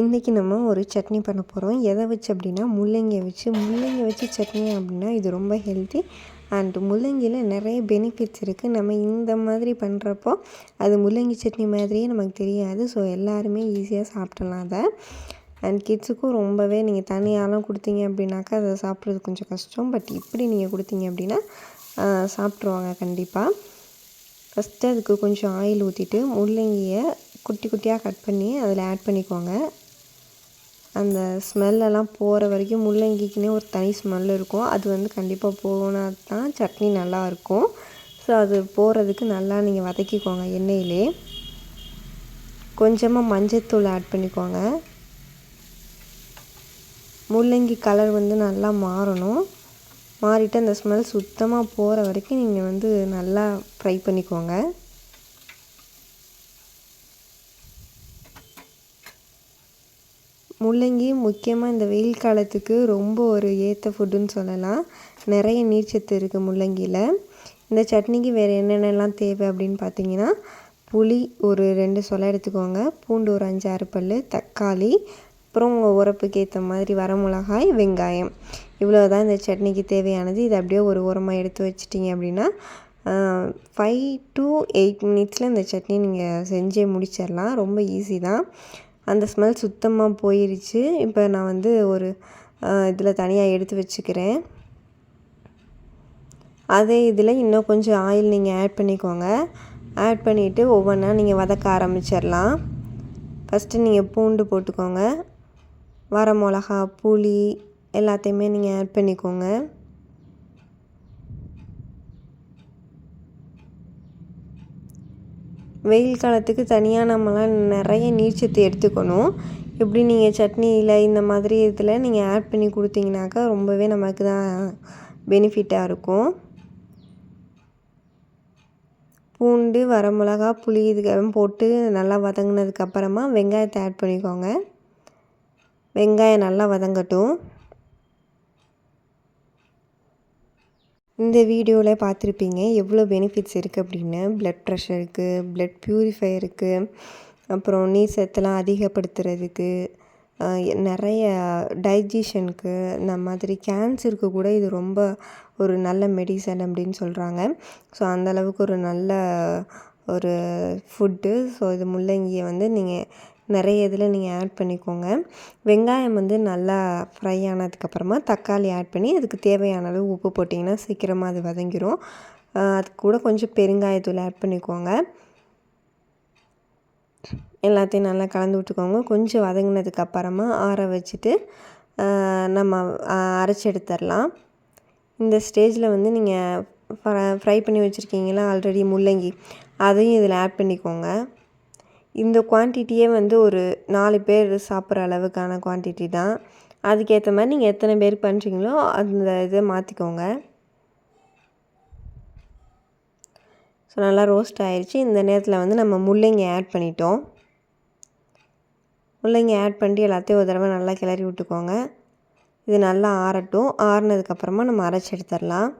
இன்றைக்கி நம்ம ஒரு சட்னி பண்ண போகிறோம் எதை வச்சு அப்படின்னா முள்ளங்கியை வச்சு. முள்ளங்கி வச்சு சட்னி அப்படின்னா இது ரொம்ப ஹெல்த்தி அண்ட் முள்ளங்கியில் நிறைய பெனிஃபிட்ஸ் இருக்குது நம்ம இந்த மாதிரி பண்ணுறப்போ அது முள்ளங்கி சட்னி மாதிரியே நமக்கு தெரியாது. ஸோ எல்லாருமே ஈஸியாக சாப்பிடலாம் அதை. அண்ட் கிட்ஸுக்கும் ரொம்பவே நீங்கள் தனியாலாம் கொடுத்தீங்க அப்படின்னாக்கா அதை சாப்பிட்றது கொஞ்சம் கஷ்டம். பட் இப்படி நீங்கள் கொடுத்தீங்க அப்படின்னா சாப்பிட்ருவாங்க கண்டிப்பாக ஃபஸ்ட்டு அதுக்கு கொஞ்சம் ஆயில் ஊற்றிட்டு முள்ளங்கியை குட்டி குட்டியாக கட் பண்ணி அதில் ஆட் பண்ணிக்கோங்க. அந்த ஸ்மெல்லெல்லாம் போகிற வரைக்கும் முள்ளங்கிக்குனே ஒரு தனி ஸ்மெல் இருக்கும். அது வந்து கண்டிப்பாக போனால் தான் சட்னி நல்லாயிருக்கும். ஸோ அது போகிறதுக்கு நல்லா நீங்கள் வதக்கிக்கோங்க எண்ணெயிலே. கொஞ்சமாக மஞ்சத்தூள் ஆட் பண்ணிக்கோங்க. முள்ளங்கி கலர் வந்து நல்லா மாறணும். மாறிட்டு அந்த ஸ்மெல் சுத்தமாக போகிற வரைக்கும் நீங்கள் வந்து நல்லா ஃப்ரை பண்ணிக்கோங்க. முள்ளங்கி முக்கியமாக இந்த வெயில் காலத்துக்கு ரொம்ப ஒரு ஏற்ற ஃபுட்டுன்னு சொல்லலாம். நிறைய நீர்ச்சத்து இருக்குது முள்ளங்கியில். இந்த சட்னிக்கு வேறு என்னென்னலாம் தேவை அப்படின்னு பார்த்தீங்கன்னா புளி ஒரு ரெண்டு சொலை எடுத்துக்கோங்க. பூண்டு ஒரு அஞ்சு ஆறு பல் தக்காளி அப்புறம் உங்கள் உரப்புக்கு ஏற்ற மாதிரி வரமிளகாய் வெங்காயம். இவ்வளோ தான் இந்த சட்னிக்கு தேவையானது. இது அப்படியே ஒரு உரமாக எடுத்து வச்சிட்டிங்க அப்படின்னா ஃபைவ் டு எயிட் மினிட்ஸில் இந்த சட்னி நீங்கள் செஞ்சே முடிச்சிடலாம். ரொம்ப ஈஸி தான். அந்த ஸ்மெல் சுத்தமாக போயிருச்சு. இப்போ நான் வந்து ஒரு இதில் தனியாக எடுத்து வச்சுக்கிறேன். அதே இதில் இன்னும் கொஞ்சம் ஆயில் நீங்கள் ஆட் பண்ணிக்கோங்க. ஆட் பண்ணிவிட்டு ஒவ்வொன்றா நீங்கள் வதக்க ஆரம்பிச்சிடலாம். ஃபஸ்ட்டு நீங்கள் பூண்டு போட்டுக்கோங்க. வர மிளகா புளி எல்லாத்தையுமே நீங்கள் ஆட் பண்ணிக்கோங்க. வெயில் காலத்துக்கு தனியாக நம்மளாம் நிறைய நீர்ச்சத்து எடுத்துக்கணும். இப்படி நீங்கள் சட்னியில் இந்த மாதிரி இதில் நீங்கள் ஆட் பண்ணி கொடுத்தீங்கனாக்கா ரொம்பவே நமக்கு தான் பெனிஃபிட்டாக இருக்கும். பூண்டு வரமிளகா புளி இதுக்கெல்லாம் போட்டு நல்லா வதங்கினதுக்கப்புறமா வெங்காயத்தை ஆட் பண்ணிக்கோங்க. வெங்காயம் நல்லா வதங்கட்டும். இந்த வீடியோவில் பார்த்துருப்பீங்க எவ்வளோ பெனிஃபிட்ஸ் இருக்குது அப்படின்னு. ப்ளட் ப்ரெஷருக்கு ப்ளட் ப்யூரிஃபையருக்கு அப்புறம் நீர் சத்தெல்லாம் அதிகப்படுத்துறதுக்கு நிறைய டைஜஷனுக்கு இந்த மாதிரி கேன்சருக்கு கூட இது ரொம்ப ஒரு நல்ல மெடிசன் அப்படின்னு சொல்கிறாங்க ஸோ அந்தளவுக்கு ஒரு நல்ல ஒரு ஃபுட்டு ஸோ இது முள்ளங்கியை வந்து நீங்கள் நிறைய இதில் நீங்கள் ஆட் பண்ணிக்கோங்க. வெங்காயம் வந்து நல்லா ஃப்ரை ஆனதுக்கப்புறமா தக்காளி ஆட் பண்ணி அதுக்கு தேவையான அளவு உப்பு போட்டிங்கன்னா சீக்கிரமாக அது வதங்கிடும் அது கூட கொஞ்சம் பெருங்காயத்தூள் ஆட் பண்ணிக்கோங்க. எல்லாத்தையும் நல்லா கலந்து விட்டுக்கோங்க. கொஞ்சம் வதங்கினதுக்கப்புறமா ஆற வச்சுட்டு நம்ம அரைச்சி எடுத்துடலாம். இந்த ஸ்டேஜில் வந்து நீங்கள் ஃப்ரை பண்ணி வச்சுருக்கீங்களா? ஆல்ரெடி முள்ளங்கி. அதையும் இதில் ஆட் பண்ணிக்கோங்க. இந்த குவான்டிட்டியே வந்து ஒரு நாலு பேர் சாப்பிட்ற அளவுக்கான குவான்டிட்டி தான். அதுக்கேற்ற மாதிரி நீங்கள் எத்தனை பேர் பண்ணுறீங்களோ அந்த இதை மாற்றிக்கோங்க ஸோ நல்லா ரோஸ்ட் ஆயிடுச்சு இந்த நேரத்தில் வந்து நம்ம முள்ளங்கி ஆட் பண்ணிட்டோம். முள்ளங்கி ஆட் பண்ணிட்டு எல்லாத்தையும் ஒரு தடவை நல்லா கிளறி விட்டுக்கோங்க. இது நல்லா ஆறட்டும். ஆறுனதுக்கப்புறமா நம்ம அரைச்சி எடுத்துடலாம்.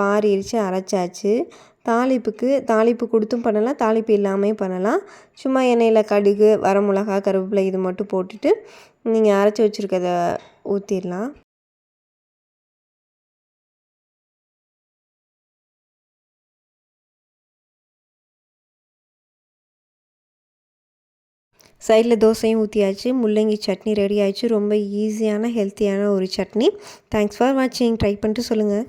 பாரிடுச்சு அரைச்சாச்சு. தாளிப்புக்கு தாளிப்பு கொடுத்தும் பண்ணலாம் தாளிப்பு இல்லாமையும் பண்ணலாம். சும்மா எண்ணெயில் கடுகு வரமிளகா கருவேப்பிலை இது மட்டும் போட்டுட்டு நீங்கள் அரைச்சி வச்சுருக்கத ஊற்றிடலாம் சைடில் தோசையும் ஊற்றியாச்சு முள்ளங்கி சட்னி ரெடி ஆயிடுச்சு. ரொம்ப ஈஸியான ஹெல்த்தியான ஒரு சட்னி. தேங்க்ஸ் ஃபார் வாட்சிங் ட்ரை பண்ணிட்டு சொல்லுங்கள்